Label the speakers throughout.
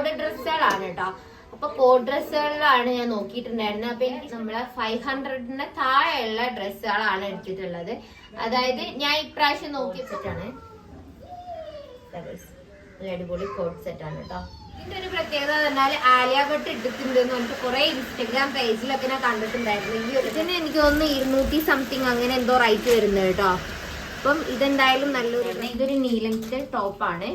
Speaker 1: Code ഡ്രസ്സുകളാണ് കേട്ടോ. അപ്പൊ code ഡ്രസ്സുകളിലാണ് ഞാൻ നോക്കിയിട്ടുണ്ടായിരുന്നത് അപ്പൊ എനിക്ക് നമ്മളെ ഫൈവ് ഹൺഡ്രഡിന് താഴെയുള്ള ഡ്രസ്സുകളാണ് എടുത്തിട്ടുള്ളത്. അതായത് ഞാൻ ഇപ്രാവശ്യം നോക്കിയിട്ടാണ് നല്ല അടിപൊളി കോഡ് സെറ്റ് ആണ് കേട്ടോ. ഇതിന്റെ ഒരു പ്രത്യേകത പറഞ്ഞാൽ ആലിയ ഭട്ട് ഇട്ടിട്ടുണ്ട് എന്ന് പറഞ്ഞിട്ട് കുറെ ഇൻസ്റ്റഗ്രാം പേജിലൊക്കെ ഞാൻ കണ്ടിട്ടുണ്ടായിരുന്നു. ഇതിന് എനിക്ക് തോന്നുന്നു ഇരുന്നൂറ്റി സംതിങ് അങ്ങനെ എന്തോ റൈറ്റ് വരുന്നത് കേട്ടോ. അപ്പം ഇതെന്തായാലും നല്ലൊരു ഇതൊരു ടോപ്പ് ടോപ്പാണ്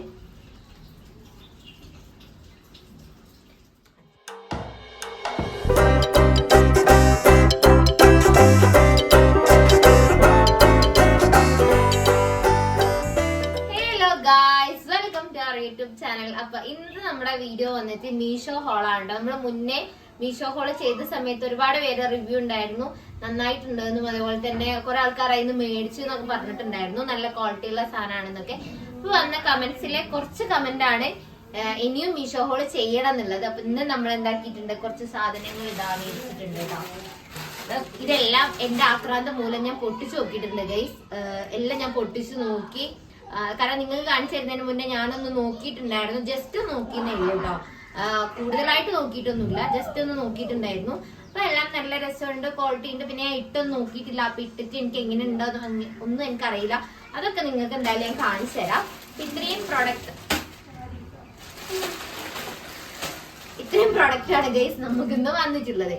Speaker 1: ചാനൽ അപ്പൊ ഇന്ന് നമ്മുടെ വീഡിയോ വന്നിട്ട് മീഷോ ഹോളാണ് നമ്മൾ മുന്നേ മീഷോ ഹോൾ ചെയ്ത സമയത്ത് ഒരുപാട് പേര് റിവ്യൂ ഉണ്ടായിരുന്നു. നന്നായിട്ടുണ്ടെന്നും അതുപോലെ തന്നെ കുറെ ആൾക്കാർ അതിന് മേടിച്ചു എന്നൊക്കെ പറഞ്ഞിട്ടുണ്ടായിരുന്നു. നല്ല ക്വാളിറ്റി ഉള്ള സാധനമാണെന്നൊക്കെ. ഇപ്പൊ വന്ന കമന്റ്സിലെ കുറച്ച് കമന്റ് ആണ് ഇനിയും മീഷോ ഹോൾ ചെയ്യണം എന്നുള്ളത്. അപ്പൊ ഇന്ന് നമ്മൾ എന്താക്കിയിട്ടുണ്ട്? കുറച്ച് സാധനങ്ങൾ ഇതാ മേടിച്ചിട്ടുണ്ട് ഇതെല്ലാം എന്റെ ആക്രാന്തം മൂലം ഞാൻ പൊട്ടിച്ചു നോക്കിയിട്ടുണ്ട് ഗൈസ് എല്ലാം ഞാൻ പൊട്ടിച്ചു നോക്കി. കാരണം നിങ്ങൾ കാണിച്ചു തരുന്നതിന് മുന്നേ ഞാനൊന്ന് നോക്കിയിട്ടുണ്ടായിരുന്നു. ജസ്റ്റ് നോക്കിയെന്നേ കേട്ടോ. കൂടുതലായിട്ട് നോക്കിയിട്ടൊന്നുമില്ല. ജസ്റ്റ് ഒന്ന് നോക്കിയിട്ടുണ്ടായിരുന്നു. അപ്പൊ എല്ലാം നല്ല രസമുണ്ട് ക്വാളിറ്റി ഉണ്ട്. പിന്നെ ഇട്ടൊന്നും നോക്കിയിട്ടില്ല. അപ്പൊ ഇട്ടിട്ട് എനിക്ക് എങ്ങനെ ഉണ്ടോ ഒന്നും എനിക്കറിയില്ല. അതൊക്കെ നിങ്ങൾക്ക് എന്തായാലും ഞാൻ കാണിച്ചു തരാം. ഇത്രയും പ്രൊഡക്റ്റ് ഇത്രയും പ്രൊഡക്റ്റ് ആണ് ഗൈസ് നമുക്ക് ഇന്ന് വന്നിട്ടുള്ളത്.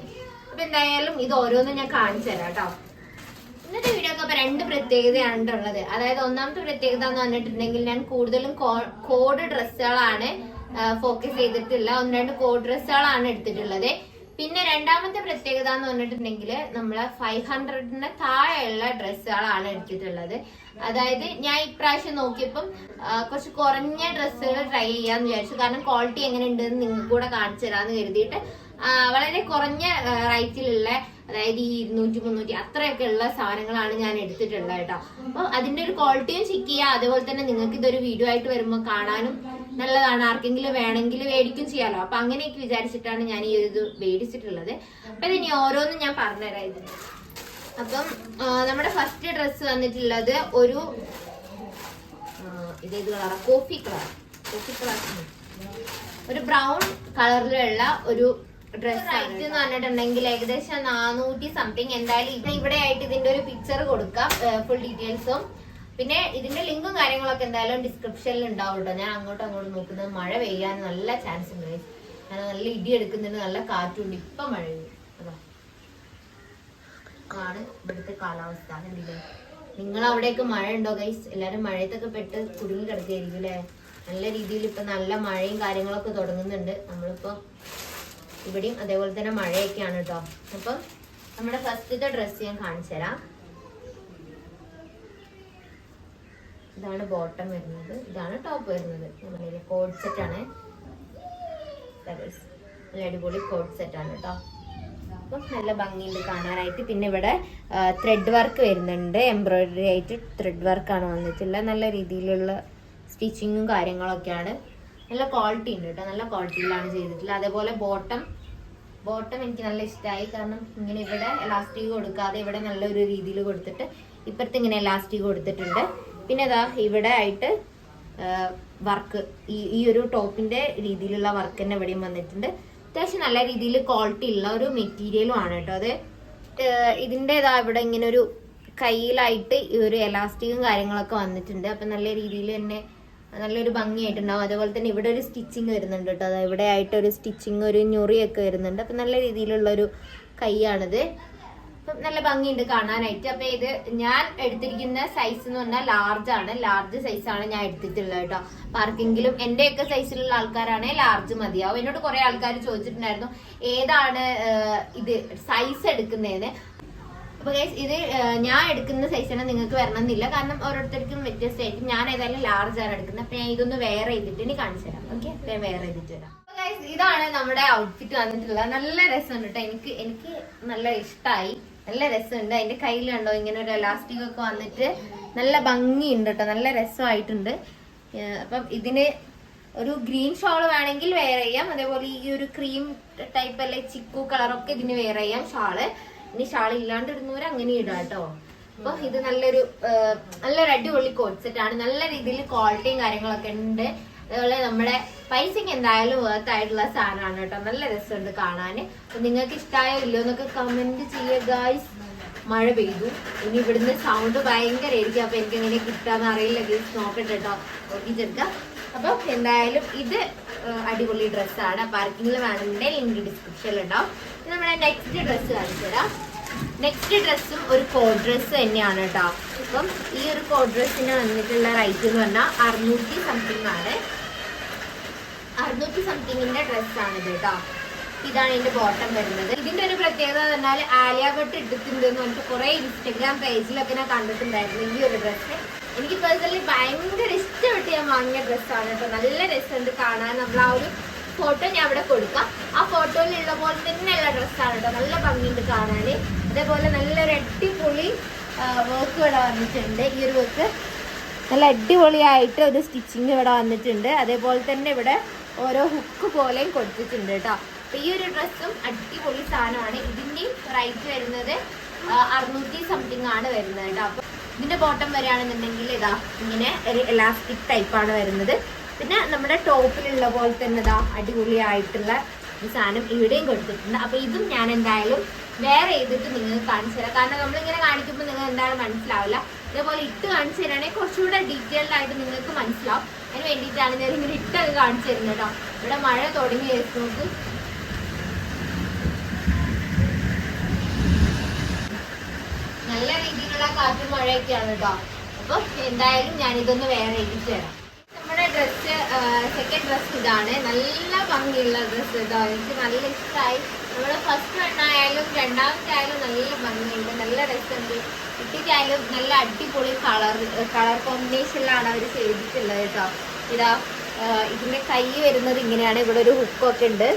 Speaker 1: അപ്പൊ എന്തായാലും ഇത് ഓരോന്നും ഞാൻ കാണിച്ചു തരാം കേട്ടോ. ഇന്നത്തെ വീഡിയോക്ക് അപ്പൊ രണ്ട് പ്രത്യേകതയാണ് ഉള്ളത്. അതായത് ഒന്നാമത്തെ പ്രത്യേകത എന്ന് പറഞ്ഞിട്ടുണ്ടെങ്കിൽ ഞാൻ കൂടുതലും കോഡ് ഡ്രസ്സുകളാണ് ഫോക്കസ് ചെയ്തിട്ടുള്ള. ഒന്ന് രണ്ട് കോഡ് ഡ്രസ്സുകളാണ് എടുത്തിട്ടുള്ളത്. പിന്നെ രണ്ടാമത്തെ പ്രത്യേകത എന്ന് പറഞ്ഞിട്ടുണ്ടെങ്കിൽ നമ്മൾ ഫൈവ് ഹൺഡ്രഡിന് താഴെയുള്ള ഡ്രസ്സുകളാണ് എടുത്തിട്ടുള്ളത്. അതായത് ഞാൻ ഇപ്രാവശ്യം നോക്കിയപ്പം കുറച്ച് കുറഞ്ഞ ഡ്രസ്സുകൾ ട്രൈ ചെയ്യാന്ന് വിചാരിച്ചു. കാരണം ക്വാളിറ്റി എങ്ങനെ ഉണ്ടെന്ന് നിങ്ങൾക്ക് കാണിച്ചു തരാന്ന് കരുതിയിട്ട് വളരെ കുറഞ്ഞ റേറ്റിലുള്ള അതായത് ഈ ഇരുന്നൂറ്റി മുന്നൂറ്റി അത്രയൊക്കെ ഉള്ള സാധനങ്ങളാണ് ഞാൻ എടുത്തിട്ടുള്ളത് കേട്ടോ. അപ്പൊ അതിന്റെ ഒരു ക്വാളിറ്റിയും ചെക്ക് ചെയ്യുക അതുപോലെ തന്നെ നിങ്ങൾക്ക് ഇതൊരു വീഡിയോ ആയിട്ട് വരുമ്പോൾ കാണാനും നല്ലതാണ്. ആർക്കെങ്കിലും വേണമെങ്കിൽ മേടിക്കും ചെയ്യാലോ. അപ്പൊ അങ്ങനെയൊക്കെ വിചാരിച്ചിട്ടാണ് ഞാൻ ഈ ഒരു ഇത് മേടിച്ചിട്ടുള്ളത്. അപ്പൊ ഇനി ഓരോന്നും ഞാൻ പറഞ്ഞുതരാം ഇതിന്. അപ്പം നമ്മുടെ ഫസ്റ്റ് ഡ്രസ്സ് വന്നിട്ടുള്ളത് ഒരു ഇതേത് colour coffee colour coffee colour ഒരു ബ്രൗൺ കളറിലുള്ള ഒരു ഡ്രസ് റേറ്റ് എന്ന് പറഞ്ഞിട്ടുണ്ടെങ്കിൽ ഏകദേശം നാനൂറ്റി സംതിങ് എന്തായാലും ഇത് ഇവിടെ ആയിട്ട് ഇതിന്റെ ഒരു പിക്ചർ കൊടുക്കാം ഫുൾ ഡീറ്റെയിൽസും പിന്നെ ഇതിന്റെ ലിങ്കും കാര്യങ്ങളൊക്കെ എന്തായാലും ഡിസ്ക്രിപ്ഷനിൽ ഉണ്ടാവും കേട്ടോ. ഞാൻ അങ്ങോട്ടും അങ്ങോട്ടും നോക്കുന്നത് മഴ പെയ്യാൻ നല്ല ചാൻസ് ഉണ്ട് ഞാൻ നല്ല ഇടി എടുക്കുന്നുണ്ട് നല്ല കാറ്റുണ്ട്. ഇപ്പൊ മഴ പെയ്യും. അതാ. ആണ് ഇവിടുത്തെ കാലാവസ്ഥ. കണ്ടില്ലേ? നിങ്ങൾ അവിടെയൊക്കെ മഴ ഉണ്ടോ ഗൈസ് എല്ലാരും മഴയത്തൊക്കെ പെട്ട് കുടുങ്ങി കിടക്കുകയായിരിക്കും അല്ലേ? നല്ല രീതിയിൽ ഇപ്പൊ നല്ല മഴയും കാര്യങ്ങളൊക്കെ തുടങ്ങുന്നുണ്ട്. നമ്മളിപ്പോ ഇവിടെയും അതേപോലെ തന്നെ മഴയൊക്കെയാണ് കേട്ടോ അപ്പം നമ്മുടെ ഫസ്റ്റത്തെ ഡ്രസ്സ് ഞാൻ കാണിച്ചു തരാം. ഇതാണ് ബോട്ടം വരുന്നത്. ഇതാണ് ടോപ്പ് വരുന്നത്. നമ്മുടെ കോഡ് സെറ്റ് ആണ്. നല്ല അടിപൊളി കോഡ് സെറ്റ് ആണ് കേട്ടോ അപ്പം നല്ല ഭംഗിയുണ്ട് കാണാനായിട്ട്. പിന്നെ ഇവിടെ ത്രെഡ് വർക്ക് വരുന്നുണ്ട്. എംബ്രോയിഡറി ആയിട്ട് ത്രെഡ് വർക്കാണ് വന്നിട്ടുള്ള നല്ല രീതിയിലുള്ള സ്റ്റിച്ചിങ്ങും കാര്യങ്ങളൊക്കെയാണ്. നല്ല ക്വാളിറ്റി ഉണ്ട് കേട്ടോ നല്ല ക്വാളിറ്റിയിലാണ് ചെയ്തിട്ടുള്ളത്. അതേപോലെ ബോട്ടം ബോട്ടം എനിക്ക് നല്ല ഇഷ്ടമായി കാരണം ഇങ്ങനെ ഇവിടെ എലാസ്റ്റിക് കൊടുക്കാതെ ഇവിടെ നല്ലൊരു രീതിയിൽ കൊടുത്തിട്ട് ഇപ്പുറത്ത് ഇങ്ങനെ എലാസ്റ്റിക് കൊടുത്തിട്ടുണ്ട്. പിന്നെ ഇതാ ഇവിടെ ആയിട്ട് വർക്ക് ഈ ഒരു ടോപ്പിന്റെ രീതിയിലുള്ള വർക്ക് തന്നെ ഇവിടെയും വന്നിട്ടുണ്ട്. അത്യാവശ്യം നല്ല രീതിയിൽ ക്വാളിറ്റി ഉള്ള ഒരു മെറ്റീരിയലും ആണ് കേട്ടോ അത്. ഇതിന്റെതാ ഇവിടെ ഇങ്ങനെ ഒരു കയ്യിലായിട്ട് ഈ ഒരു എലാസ്റ്റിക്കും കാര്യങ്ങളൊക്കെ വന്നിട്ടുണ്ട്. അപ്പം നല്ല രീതിയിൽ തന്നെ നല്ലൊരു ഭംഗിയായിട്ടുണ്ടാവും. അതുപോലെ തന്നെ ഇവിടെ ഒരു സ്റ്റിച്ചിങ് വരുന്നുണ്ട് കേട്ടോ. അതായത് ഇവിടെ ആയിട്ട് ഒരു സ്റ്റിച്ചിങ് ഒരു ഞൊറിയൊക്കെ വരുന്നുണ്ട്. അപ്പം നല്ല രീതിയിലുള്ളൊരു കൈയാണിത്. അപ്പം നല്ല ഭംഗിയുണ്ട് കാണാനായിട്ട്. അപ്പം ഇത് ഞാൻ എടുത്തിരിക്കുന്ന സൈസ് എന്ന് പറഞ്ഞാൽ ലാർജ് ആണ്. ലാർജ് സൈസാണ് ഞാൻ എടുത്തിട്ടുള്ളത് കേട്ടോ. അപ്പൊ ആർക്കെങ്കിലും എന്റെയൊക്കെ സൈസിലുള്ള ആൾക്കാരാണെങ്കിൽ ലാർജ് മതിയാവും. എന്നോട് കുറേ ആൾക്കാർ ചോദിച്ചിട്ടുണ്ടായിരുന്നു ഏതാണ് ഇത് സൈസ് എടുക്കുന്നതെന്ന് അപ്പൊ ഗൈസ് ഇത് ഞാൻ എടുക്കുന്ന സൈസാണ് നിങ്ങൾക്ക് വരണമെന്നില്ല. കാരണം ഓരോരുത്തർക്കും വ്യത്യസ്തമായിട്ട് ഞാൻ ഏതായാലും ലാർജ് ആണ് എടുക്കുന്നത്. അപ്പൊ ഞാൻ ഇതൊന്ന് വെയർ ചെയ്തിട്ട് ഇനി കാണിച്ചു തരാം. ഓക്കെ ഞാൻ വെയർ ചെയ്തിട്ട് തരാം ഇതാണ് നമ്മുടെ ഔട്ട്ഫിറ്റ് വന്നിട്ടുള്ളത്. നല്ല രസമുണ്ട് കേട്ടോ എനിക്ക് എനിക്ക് നല്ല ഇഷ്ടമായി നല്ല രസമുണ്ട്. അതിന്റെ കയ്യിൽ കണ്ടോ ഇങ്ങനെ ഒരു എലാസ്റ്റിക് ഒക്കെ വന്നിട്ട് നല്ല ഭംഗിയുണ്ട് കേട്ടോ നല്ല രസമായിട്ടുണ്ട്. അപ്പം ഇതിന് ഒരു ഗ്രീൻ ഷോൾ വേണമെങ്കിൽ വെയർ ചെയ്യാം. അതേപോലെ ഈ ഒരു ക്രീം ടൈപ്പ് അല്ലെ ചിക്കു കളറൊക്കെ ഇതിന് വെയർ ചെയ്യാം. ഷാൾ ഇനി ഷാൾ ഇല്ലാണ്ട് അങ്ങനെ ഇടാം കേട്ടോ. അപ്പൊ ഇത് നല്ലൊരു നല്ലൊരു അടിപൊളി കോട്ട് സെറ്റ് ആണ്. നല്ല രീതിയിൽ ക്വാളിറ്റിയും കാര്യങ്ങളൊക്കെ ഉണ്ട്. അതുപോലെ നമ്മുടെ പൈസക്ക് എന്തായാലും വേർത്ത് ആയിട്ടുള്ള സാധനമാണ് കേട്ടോ. നല്ല രസമുണ്ട് കാണാൻ അപ്പൊ നിങ്ങൾക്ക് ഇഷ്ടമായോ ഇല്ലയോ എന്നൊക്കെ കമന്റ് ചെയ്യുക ഗായ്സ് മഴ പെയ്തു. ഇനി ഇവിടുന്ന് സൗണ്ട് ഭയങ്കരമായിരിക്കും അപ്പൊ എനിക്ക് എങ്ങനെ കിട്ടാന്ന് അറിയില്ല ഗീസ് നോക്കട്ടെ കേട്ടോ. നോക്കിച്ചെടുക്കാം അപ്പൊ എന്തായാലും ഇത് അടിപൊളി ഡ്രസ്സാണ് പാർക്കിങ്ങിൽ വേണമെങ്കിൽ ലിങ്ക് ഡിസ്ക്രിപ്ഷനിൽ ഉണ്ടാവും നമ്മുടെ നെക്സ്റ്റ് ഡ്രസ്സ് കാണിച്ചു തരാം നെക്സ്റ്റ് ഡ്രസ്സും ഒരു കോഡ് ഡ്രസ്സ് തന്നെയാണ് കേട്ടോ അപ്പം ഈ ഒരു കോഡ് ഡ്രസ്സിന് വന്നിട്ടുള്ള റേറ്റ് എന്ന് പറഞ്ഞാൽ അറുന്നൂറ്റി സംതിങ് ആണ്. അറുന്നൂറ്റി സംതിങ്ങിന്റെ ഡ്രസ്സാണിത് കേട്ടോ ഇതാണ് ഇതിന്റെ ബോട്ടം വരുന്നത്. ഇതിന്റെ ഒരു പ്രത്യേകത എന്ന് പറഞ്ഞാൽ ആലിയ ഭട്ട് ഇട്ടിട്ടുണ്ട് എന്ന് പറഞ്ഞിട്ട് കുറെ ഇൻസ്റ്റഗ്രാം പേജിലൊക്കെ ഞാൻ കണ്ടിട്ടുണ്ടായിരുന്നു ഈ ഒരു ഡ്രസ്സ് എനിക്ക് പേഴ്സണലി ഭയങ്കര ഇഷ്ടപ്പെട്ട് ഞാൻ വാങ്ങിയ ഡ്രസ്സാണ് കേട്ടോ നല്ല രസമുണ്ട് കാണാൻ. നമ്മൾ ആ ഒരു ഫോട്ടോ ഞാൻ ഇവിടെ കൊടുക്കാം. ആ ഫോട്ടോയിലുള്ള പോലെ തന്നെ തന്നെയുള്ള ഡ്രസ്സാണ് കേട്ടോ. നല്ല ഭംഗിയുണ്ട് കാണാൻ അതേപോലെ നല്ലൊരു അടിപൊളി വർക്ക് ഇവിടെ വന്നിട്ടുണ്ട്. ഈ ഒരു വർക്ക് നല്ല അടിപൊളിയായിട്ട് ഒരു സ്റ്റിച്ചിങ് ഇവിടെ വന്നിട്ടുണ്ട്. അതേപോലെ തന്നെ ഇവിടെ ഓരോ ഹുക്ക് പോലെയും കൊടുത്തിട്ടുണ്ട് കേട്ടോ. അപ്പൊ ഈ ഒരു ഡ്രസ്സും അടിപൊളി സാധനമാണ്. ഇതിന്റെ റേറ്റ് വരുന്നത് അറുന്നൂറ്റി സംതിങ് ആണ് വരുന്നത് കേട്ടോ. അപ്പൊ ഇതിന്റെ ബോട്ടം വരികയാണെന്നുണ്ടെങ്കിൽ ഇതാ ഇങ്ങനെ ഒരു എലാസ്റ്റിക് ടൈപ്പാണ് വരുന്നത്. പിന്നെ നമ്മുടെ ടോപ്പിലുള്ള പോലെ തന്നെ ഇതാ അടിപൊളിയായിട്ടുള്ള ഒരു സാധനം ഇവിടെയും കൊടുത്തിട്ടുണ്ട്. അപ്പൊ ഇതും ഞാൻ എന്തായാലും വേറെ ചെയ്തിട്ട് നിങ്ങൾക്ക് കാണിച്ചു തരാം. കാരണം നമ്മളിങ്ങനെ കാണിക്കുമ്പോൾ നിങ്ങൾ എന്താണ് മനസ്സിലാവില്ല. ഇതേപോലെ ഇട്ട് കാണിച്ചു തരാണെങ്കിൽ കുറച്ചുകൂടെ ഡീറ്റെയിൽഡ് ആയിട്ട് നിങ്ങൾക്ക് മനസ്സിലാവും. അതിന് വേണ്ടിയിട്ടാണ് ഞാൻ ഇങ്ങനെ ഇട്ടൊക്കെ കാണിച്ചു തരുന്നത് കേട്ടോ. ഇവിടെ മഴ തുടങ്ങി നോക്ക് നല്ല രീതിയിലുള്ള കാറ്റും മഴയൊക്കെയാണ് കേട്ടോ. അപ്പൊ എന്തായാലും ഞാൻ ഇതൊന്ന് വേറെ എഴുതിച്ചു തരാം. സെക്കൻഡ് ഡ്രസ്സ് ഇതാണ്. നല്ല ഭംഗിയുള്ള ഡ്രസ്സ് ഇതാ. എനിക്ക് നല്ല ഇഷ്ടമായി നമ്മുടെ ഫസ്റ്റ് എണ്ണായാലും രണ്ടാമത്തെ ആയാലും നല്ല ഭംഗിയുണ്ട്. നല്ല രസമുണ്ട്. കുട്ടിക്കായാലും നല്ല അടിപൊളി കളർ കളർ കോമ്പിനേഷനിലാണ് അവർ ചെയ്തിട്ടുള്ളത് കേട്ടോ. ഇതാ ഇതിന്റെ കൈ വരുന്നത് ഇങ്ങനെയാണ്. ഇവിടെ ഒരു ഹുക്കൊക്കെ ഉണ്ട്.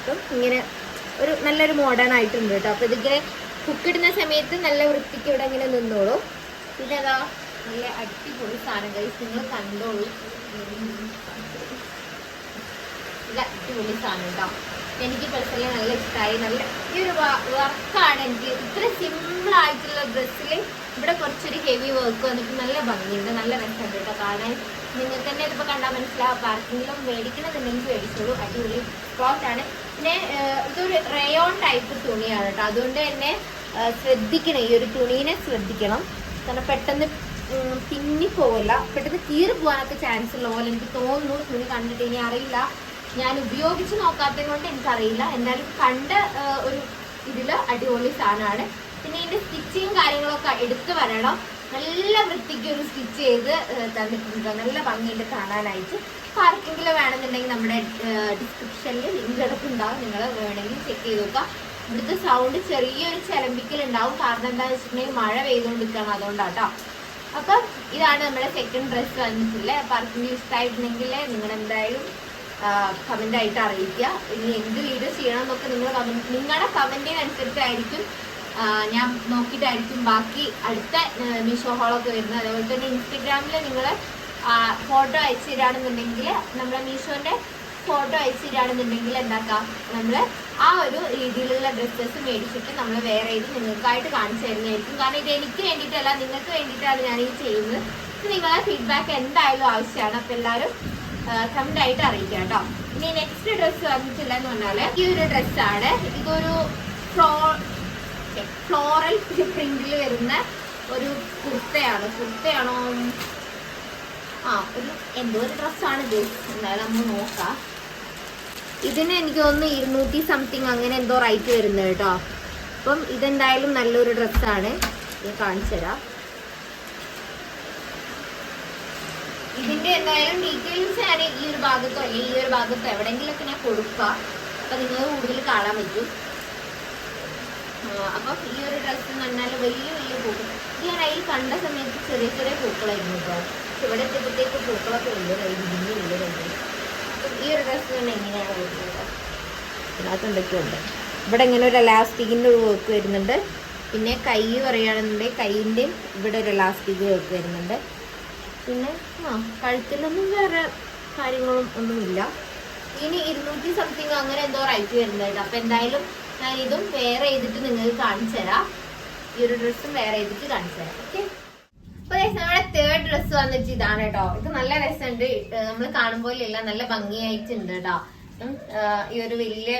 Speaker 1: അപ്പം ഇങ്ങനെ ഒരു നല്ലൊരു മോഡേൺ ആയിട്ടുണ്ട് കേട്ടോ. അപ്പം ഇതിങ്ങനെ ഹുക്കിടുന്ന സമയത്ത് നല്ല വൃത്തിക്ക് ഇവിടെ ഇങ്ങനെ നിന്നോളൂ. പിന്നെ അതാ നല്ല അടിപൊളി സാധനം. കഴിച്ച് നിങ്ങൾ കണ്ടോളൂ. നല്ല അടിപൊളി സാധനം കേട്ടോ എനിക്ക് പേഴ്സണലി നല്ല ഇഷ്ടമായി നല്ല ഈ ഒരു വർക്കാണ് എനിക്ക്. ഇത്ര സിമ്പിൾ ആയിട്ടുള്ള ഡ്രസ്സിൽ ഇവിടെ കുറച്ചൊരു ഹെവി വർക്ക് വന്നിട്ട് നല്ല ഭംഗിയുണ്ട്. നല്ല രസമുണ്ട് കേട്ടോ കാണാൻ. നിങ്ങൾക്ക് തന്നെ ഇതിപ്പോൾ കണ്ടാൽ മനസ്സിലാവും. പാർക്കിങ്ങിലും മേടിക്കണമെന്നുണ്ടെങ്കിൽ മേടിച്ചോളൂ. അടിപൊളി ആണ്. പിന്നെ ഇതൊരു റയോൺ ടൈപ്പ് തുണിയാണ് കേട്ടോ അതുകൊണ്ട് തന്നെ ശ്രദ്ധിക്കണം. ഈ ഒരു തുണീനെ ശ്രദ്ധിക്കണം. കാരണം പെട്ടെന്ന് പിന്നി പോവില്ല. പെട്ടെന്ന് കീറി പോകാനൊക്കെ ചാൻസ് ഉള്ള പോലെ എനിക്ക് തോന്നുന്നു. തുണി കണ്ടിട്ട് ഇനി അറിയില്ല. ഞാൻ ഉപയോഗിച്ച് നോക്കാത്തത് കൊണ്ട് എനിക്കറിയില്ല. എന്നാലും കണ്ട ഒരു ഇതിൽ അടിപൊളി സാധനമാണ്. പിന്നെ ഇതിന്റെ സ്റ്റിച്ചിങ് കാര്യങ്ങളൊക്കെ എടുത്തു വരണം. നല്ല വൃത്തിക്ക് ഒരു സ്റ്റിച്ച് ചെയ്ത് തന്നിട്ടുണ്ട്. നല്ല ഭംഗിയുണ്ട് കാണാനായിട്ട്. ആർക്കെങ്കിലും വേണമെന്നുണ്ടെങ്കിൽ നമ്മുടെ ഡിസ്ക്രിപ്ഷനിൽ ലിങ്ക് കിടക്കുന്നുണ്ടാവും നിങ്ങൾ വേണമെങ്കിൽ ചെക്ക് ചെയ്ത് നോക്കുക. ഇവിടുത്തെ സൗണ്ട് ചെറിയൊരു ചിലമ്പിക്കൽ ഉണ്ടാവും കാരണം എന്താണെന്ന് വെച്ചിട്ടുണ്ടെങ്കിൽ മഴ പെയ്തുകൊണ്ടിരിക്കുകയാണ് അതുകൊണ്ടാട്ടോ. അപ്പം ഇതാണ് നമ്മുടെ സെക്കൻഡ് ഡ്രസ്സ് വന്നിട്ടുള്ളത്. പാർക്കിംഗ് ഇഷ്ടമായിട്ടുണ്ടെങ്കിൽ നിങ്ങൾ എന്തായാലും കമന്റ് ആയിട്ട് അറിയിക്കുക. ഇനി എന്ത് വീഡിയോ ചെയ്യണം എന്നൊക്കെ നിങ്ങൾ കമന്റ് നിങ്ങളുടെ കമന്റിനനുസരിച്ചായിരിക്കും അനുസരിച്ചായിരിക്കും ഞാൻ നോക്കിയിട്ടായിരിക്കും ബാക്കി അടുത്ത മീഷോ ഹോളൊക്കെ വരുന്നത്. അതേപോലെ തന്നെ ഇൻസ്റ്റഗ്രാമിൽ നിങ്ങൾ ഫോട്ടോ അയച്ചു തരാണെന്നുണ്ടെങ്കിൽ നമ്മുടെ മീഷോന്റെ ഫോട്ടോ അയച്ചു തരാണെന്നുണ്ടെങ്കിൽ എന്താക്കാം? നമ്മൾ ആ ഒരു രീതിയിലുള്ള ഡ്രസ്സസ് മേടിച്ചിട്ട് നമ്മൾ വേറെ ഇത് നിങ്ങൾക്കായിട്ട് കാണിച്ചു തരുന്നതായിരിക്കും. കാരണം ഇത് എനിക്ക് വേണ്ടിയിട്ടല്ല നിങ്ങൾക്ക് വേണ്ടിയിട്ടാണ് ഞാൻ ഈ ചെയ്യുന്നത്. നിങ്ങളെ ഫീഡ്ബാക്ക് എന്തായാലും ആവശ്യമാണ്. അപ്പം എല്ലാവരും കമന്റ് ആയിട്ട് അറിയിക്കുക കേട്ടോ. ഇനി നെക്സ്റ്റ് ഡ്രസ്സ് വന്നിട്ടില്ല എന്ന് പറഞ്ഞാൽ ഈ ഒരു ഡ്രസ്സാണ് ഇതൊരു ഫ്ലോ ഫ്ലോറൽ പ്രിന്റിൽ വരുന്ന ഒരു കുർത്തയാണ്. കുർത്തയാണോ? ആ ഒരു എന്തോ ഒരു ഡ്രസ്സാണ് ഇത്. എന്തായാലും നമ്മൾ നോക്കാം. ഇതിന് എനിക്ക് തോന്നുന്നു ഇരുന്നൂറ്റി സംതിങ് അങ്ങനെ എന്തോ റൈറ്റ് വരുന്നത് കേട്ടോ. അപ്പം ഇതെന്തായാലും നല്ലൊരു ഡ്രസ്സാണ് ഞാൻ കാണിച്ചു തരാം. ഇതിന്റെ എന്തായാലും ഡീറ്റെയിൽസ് ഞാൻ ഈ ഒരു ഭാഗത്തോ അല്ലെങ്കിൽ ഈ ഒരു ഭാഗത്തോ എവിടെയെങ്കിലൊക്കെ ഞാൻ കൊടുക്കാം. അപ്പൊ നിങ്ങൾ കൂടുതൽ കാണാൻ പറ്റും. അപ്പം ഈ ഒരു ഡ്രസ്സ് എന്ന് പറഞ്ഞാൽ വലിയ വലിയ പൂക്കൾ. ഞാൻ അതിൽ കണ്ട സമയത്ത് ചെറിയ ചെറിയ പൂക്കളായിരുന്നു കേട്ടോ. ഇവിടെ എത്തിയപ്പോഴത്തേക്ക് പൂക്കളൊക്കെ ഉണ്ട് ഇതിന് വലുതായി അപ്പം ഈ ഒരു ഡ്രസ്സ് തന്നെ എങ്ങനെയാണ് വരുന്നത്? ഇതിനകത്ത് എന്തൊക്കെയുണ്ട്? ഇവിടെ ഇങ്ങനെ ഒരു എലാസ്റ്റിക്കിന്റെ ഒരു വർക്ക് വരുന്നുണ്ട്. പിന്നെ കൈ പറയുകയാണെന്നുണ്ടെങ്കിൽ കൈയിന്റെയും ഇവിടെ ഒരു എലാസ്റ്റിക് വർക്ക് വരുന്നുണ്ട്. പിന്നെ ആ കഴുത്തിലൊന്നും വേറെ കാര്യങ്ങളും ഒന്നുമില്ല. ഇനി ഇരുന്നൂറ്റി സംതിങ് അങ്ങനെ എന്തോ റൈറ്റ് വരുന്നുണ്ട് അപ്പം എന്തായാലും ഞാൻ ഇതും വേറെ ചെയ്തിട്ട് നിങ്ങൾക്ക് കാണിച്ചു തരാം ഈ ഒരു ഡ്രസ്സും വേറെ ചെയ്തിട്ട് കാണിച്ചു തരാം ഓക്കെ അപ്പൊ നമ്മുടെ തേർഡ് ഡ്രസ് വന്നിട്ട് ഇതാണ് കേട്ടോ. ഇത് നല്ല രസമുണ്ട്. നമ്മൾ കാണുമ്പോലില്ല നല്ല ഭംഗിയായിട്ടുണ്ട് കേട്ടോ. ഈ ഒരു വലിയ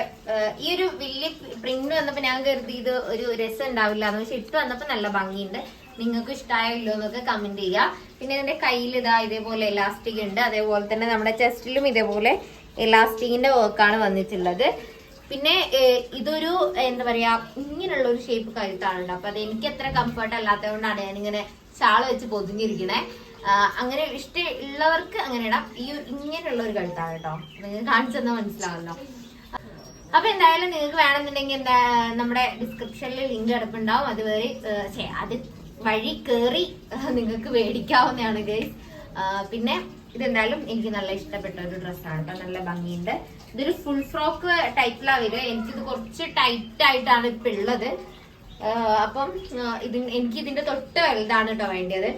Speaker 1: ഈ ഒരു വലിയ പ്രിന്റ് വന്നപ്പോ ഞാൻ കരുതി ഇത് ഒരു രസം ഉണ്ടാവില്ല. എന്ന് പക്ഷെ ഇട്ട് വന്നപ്പോ നല്ല ഭംഗിയുണ്ട്. നിങ്ങൾക്ക് ഇഷ്ടമായില്ലോ എന്നൊക്കെ കമന്റ് ചെയ്യുക പിന്നെ ഇതിന്റെ കയ്യിൽ ഇതാ ഇതേപോലെ എലാസ്റ്റിക് ഉണ്ട്. അതേപോലെ തന്നെ നമ്മുടെ ചെസ്റ്റിലും ഇതേപോലെ എലാസ്റ്റിക്കിന്റെ വർക്കാണ് വന്നിട്ടുള്ളത്. പിന്നെ ഇതൊരു എന്താ പറയാ ഇങ്ങനെയുള്ള ഒരു ഷേപ്പ് കഴുത്താണ് കേട്ടോ. അപ്പൊ അത് എനിക്ക് എത്ര കംഫർട്ട് അല്ലാത്തത് കൊണ്ടാണ് ഞാനിങ്ങനെ ഷാൾ വെച്ച് പൊതിഞ്ഞിരിക്കണേ. അങ്ങനെ ഇഷ്ടം ഉള്ളവർക്ക് അങ്ങനെ ഇടാം. ഈ ഇങ്ങനെയുള്ള ഒരു കഴുത്താണ് കേട്ടോ. നിങ്ങൾ കാണിച്ചെന്ന് മനസ്സിലാവല്ലോ അപ്പൊ എന്തായാലും നിങ്ങൾക്ക് വേണമെന്നുണ്ടെങ്കിൽ എന്താ നമ്മുടെ ഡിസ്ക്രിപ്ഷനിൽ ലിങ്ക് കിടപ്പുണ്ടാവും അത് വരെ ഏഹ്, ഛെ, അത് വഴി കേറി നിങ്ങൾക്ക് മേടിക്കാവുന്നതാണ് ഗൈസ് പിന്നെ ഇതെന്തായാലും എനിക്ക് നല്ല ഇഷ്ടപ്പെട്ട ഒരു ഡ്രസ്സാണ് കേട്ടോ. നല്ല ഭംഗിയുണ്ട്. ഇതൊരു ഫുൾ ഫ്രോക്ക് ടൈപ്പിലാണ് വരിക. എനിക്കിത് കുറച്ച് ടൈറ്റ് ആയിട്ടാണ് ഇപ്പൊ ഉള്ളത്. അപ്പം ഇത് എനിക്ക് ഇതിന്റെ തൊട്ട് വലുതാണ് കേട്ടോ വേണ്ടത്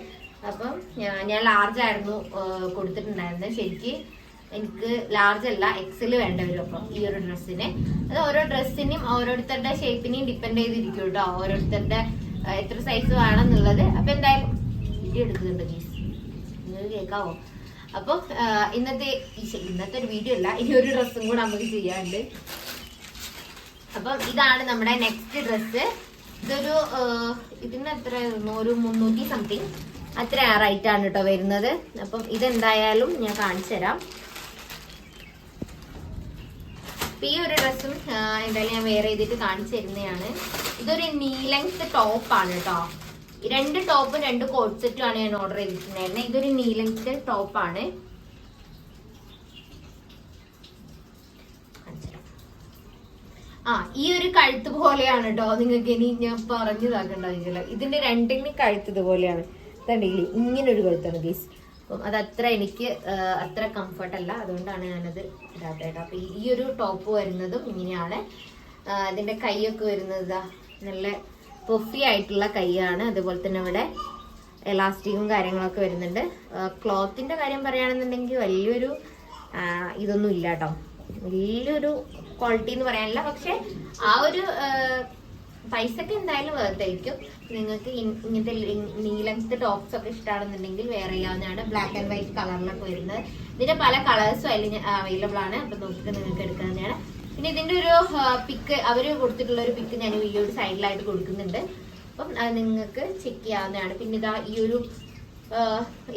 Speaker 1: അപ്പം ഞാൻ ലാർജ് ആയിരുന്നു കൊടുത്തിട്ടുണ്ടായിരുന്നത് ശരിക്ക് എനിക്ക് ലാർജ് അല്ല എക്സൽ വേണ്ട വരും അപ്പം ഈ ഒരു ഡ്രസ്സിന്. അത് ഓരോ ഡ്രസ്സിനും ഓരോരുത്തരുടെ ഷേപ്പിനെയും ഡിപ്പെൻഡ് ചെയ്തിരിക്കും കേട്ടോ ഓരോരുത്തരുടെ എത്ര സൈസ് വേണം എന്നുള്ളത് അപ്പൊ എന്തായാലും എടുക്കുന്നുണ്ട് ഗീസ് നിങ്ങൾ കേൾക്കാവോ അപ്പോൾ ഇന്നത്തെ ഇന്നത്തെ ഒരു വീഡിയോ അല്ല ഈ ഒരു ഡ്രസ്സും കൂടെ നമുക്ക് ചെയ്യാറുണ്ട് അപ്പം ഇതാണ് നമ്മുടെ നെക്സ്റ്റ് ഡ്രസ്സ് ഇതൊരു ഇതിന് എത്ര ആയിരുന്നു? ഒരു മുന്നൂറ്റി സംതിങ് അത്ര റൈറ്റ് ആണ് കേട്ടോ വരുന്നത്. അപ്പം ഇതെന്തായാലും ഞാൻ കാണിച്ചു തരാം. ഈ ഒരു ഡ്രസ്സും എന്തായാലും ഞാൻ വേറെ ചെയ്തിട്ട് കാണിച്ചു തരുന്നതാണ്. ഇതൊരു നീ ലെങ്ത് ടോപ്പ് ആണ് കേട്ടോ. രണ്ട് ടോപ്പും രണ്ട് കോട്ട് സെറ്റും ആണ് ഞാൻ ഓർഡർ ചെയ്തിട്ടുണ്ടായിരുന്നത് ഇതൊരു നീ ലെങ്ത് ടോപ്പ് ആണ് കാണിച്ചു തരാം. ആ ഈ ഒരു കഴുത്ത് പോലെയാണ് കേട്ടോ നിങ്ങൾക്ക് ഇനി ഞാൻ പറഞ്ഞു ഇതാക്കണ്ടാവില്ല ഇതിന്റെ രണ്ടിന്റെ കഴുത്ത് ഇതുപോലെയാണ്. കണ്ടില്ലേ ഇങ്ങനെ ഒരു കഴുത്താണ് ഗീസ് അപ്പം അത് അത്ര എനിക്ക് അത്ര കംഫർട്ട് അല്ല. അതുകൊണ്ടാണ് ഞാനത് ഇടാത്തത്. കേട്ടോ അപ്പൊ ഈ ഒരു ടോപ്പ് വരുന്നതും ഇങ്ങനെയാണ്. ഇതിന്റെ കൈയൊക്കെ വരുന്നത് നല്ല പൊഫി ആയിട്ടുള്ള കൈയാണ്. അതുപോലെ തന്നെ ഇവിടെ എലാസ്റ്റിക്കും കാര്യങ്ങളൊക്കെ വരുന്നുണ്ട്. ക്ലോത്തിന്റെ കാര്യം പറയുകയാണെന്നുണ്ടെങ്കിൽ വലിയൊരു ഇതൊന്നും ഇല്ല കേട്ടോ വലിയൊരു ക്വാളിറ്റി എന്ന് പറയാനില്ല. പക്ഷെ ആ ഒരു പൈസക്ക് എന്തായാലും വേർത്തായിരിക്കും നിങ്ങൾക്ക് ഇങ്ങനത്തെ നീലത്തെ ടോപ്സ് ഒക്കെ ഇഷ്ടമാണെന്നുണ്ടെങ്കിൽ വേറെ ചെയ്യാവുന്നതാണ്. ബ്ലാക്ക് ആൻഡ് വൈറ്റ് കളറിലൊക്കെ വരുന്നത്. ഇതിന്റെ പല കളേഴ്സും അതിൽ അവൈലബിൾ ആണ്. അപ്പൊ നോക്കിയിട്ട് നിങ്ങൾക്ക് എടുക്കാവുന്നതാണ് പിന്നെ ഇതിന്റെ ഒരു പിക്ക് അവർ കൊടുത്തിട്ടുള്ള ഒരു പിക്ക് ഞാൻ ഈ ഒരു സൈഡിലായിട്ട് കൊടുക്കുന്നുണ്ട്. അപ്പം അത് നിങ്ങൾക്ക് ചെക്ക് ചെയ്യാവുന്നതാണ്. പിന്നെ ഇതാ ഈ ഒരു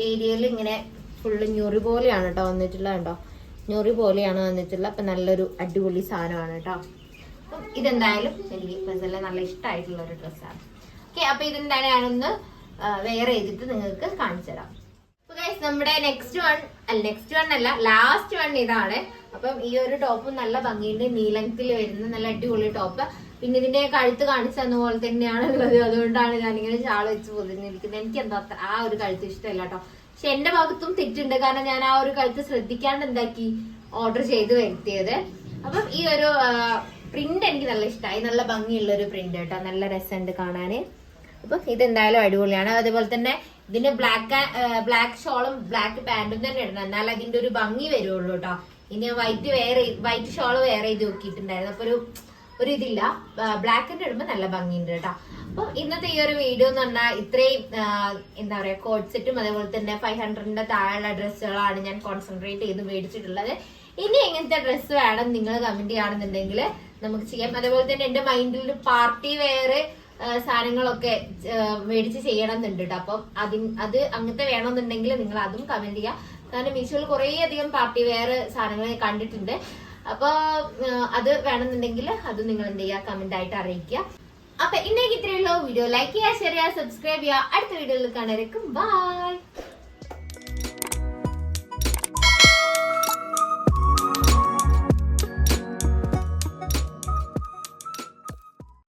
Speaker 1: ഏരിയയിൽ ഇങ്ങനെ ഫുള്ള് ഞൊറി പോലെയാണ് കേട്ടോ വന്നിട്ടുള്ളത് കേട്ടോ ഞൊറി പോലെയാണ് വന്നിട്ടുള്ളത്. അപ്പൊ നല്ലൊരു അടിപൊളി സാധനമാണ് കേട്ടോ. അപ്പം ഇതെന്തായാലും എനിക്ക് പേഴ്സണലി നല്ല ഇഷ്ടമായിട്ടുള്ള ഒരു ഡ്രസ്സാണ്. ഓക്കെ അപ്പൊ ഇതെന്താണ് ഞാനൊന്ന് വെയർ ചെയ്തിട്ട് നിങ്ങൾക്ക് കാണിച്ചു തരാം. നമ്മുടെ നെക്സ്റ്റ് വൺ അല്ല നെക്സ്റ്റ് വൺ അല്ല ലാസ്റ്റ് വൺ ഇതാണ്. അപ്പം ഈ ഒരു ടോപ്പ് നല്ല ഭംഗിയുണ്ട്. നീലത്തിൽ വരുന്ന നല്ല അടിപൊളി ടോപ്പ്. പിന്നെ ഇതിന്റെ കഴുത്ത് കാണിച്ചു തന്ന പോലെ തന്നെയാണ് ഉള്ളത് അതുകൊണ്ടാണ് ഞാനിങ്ങനെ ചാൾ വെച്ച് പൊതിഞ്ഞിരിക്കുന്നത്. എനിക്ക് എന്താ ആ ഒരു കഴുത്ത് ഇഷ്ടമല്ല കേട്ടോ. പക്ഷെ എന്റെ ഭാഗത്തും തെറ്റുണ്ട്. കാരണം ഞാൻ ആ ഒരു കാലത്ത് ശ്രദ്ധിക്കാണ്ട് എന്താക്കി ഓർഡർ ചെയ്ത് വരുത്തിയത്. അപ്പം ഈ ഒരു പ്രിന്റ് എനിക്ക് നല്ല ഇഷ്ടമായി നല്ല ഭംഗിയുള്ള ഒരു പ്രിന്റ് കേട്ടോ. നല്ല രസമുണ്ട് കാണാന്. അപ്പൊ ഇതെന്തായാലും അടിപൊളിയാണ്. അതേപോലെ തന്നെ ഇതിന്റെ ബ്ലാക്ക് ബ്ലാക്ക് ഷോളും ബ്ലാക്ക് പാന്റും തന്നെ ഇടണം. എന്നാൽ അതിന്റെ ഒരു ഭംഗി വരുള്ളൂ കേട്ടോ. ഇനി വൈറ്റ് വേറെ വൈറ്റ് ഷോൾ വേറെ ചെയ്ത് നോക്കിയിട്ടുണ്ടായിരുന്നു. അപ്പൊ ഒരു ഒരു ഇതില്ല. ബ്ലാക്കിന്റെ ഇടുമ്പോൾ നല്ല ഭംഗിയുണ്ട് കേട്ടോ. അപ്പൊ ഇന്നത്തെ ഈ ഒരു വീഡിയോ എന്ന് പറഞ്ഞാൽ ഇത്രയും എന്താ പറയാ കോഡ് സെറ്റും അതേപോലെ തന്നെ ഫൈവ് ഹൺഡ്രഡിന്റെ താഴെയുള്ള ഡ്രസ്സുകളാണ് ഞാൻ കോൺസെൻട്രേറ്റ് ചെയ്ത് മേടിച്ചിട്ടുള്ളത്. ഇനി എങ്ങനത്തെ ഡ്രസ്സ് വേണം നിങ്ങൾ കമന്റ് ചെയ്യുകയാണെന്നുണ്ടെങ്കിൽ നമുക്ക് ചെയ്യാം. അതേപോലെ തന്നെ എന്റെ മൈൻഡിൽ ഒരു പാർട്ടി വെയർ സാധനങ്ങളൊക്കെ മേടിച്ച് ചെയ്യണം എന്നുണ്ട് കേട്ടോ അപ്പം അതി അത് അങ്ങനത്തെ വേണമെന്നുണ്ടെങ്കിൽ നിങ്ങൾ അതും കമന്റ് ചെയ്യുക. കാരണം മീഷോയിൽ കുറേ അധികം പാർട്ടി വെയർ സാധനങ്ങൾ കണ്ടിട്ടുണ്ട്. അപ്പോൾ അത് വേണമെന്നുണ്ടെങ്കിൽ അത് നിങ്ങൾ എന്ത് ചെയ്യുക? കമന്റ് ആയിട്ട് അറിയിക്കുക. അപ്പൊ ഇന്നേക്ക് ഇത്രയുള്ള വീഡിയോ ലൈക്ക് ചെയ്യുക ഷെയർ ചെയ്യുക സബ്സ്ക്രൈബ് ചെയ്യുക. അടുത്ത വീഡിയോയിൽ കാണാൻ ബൈ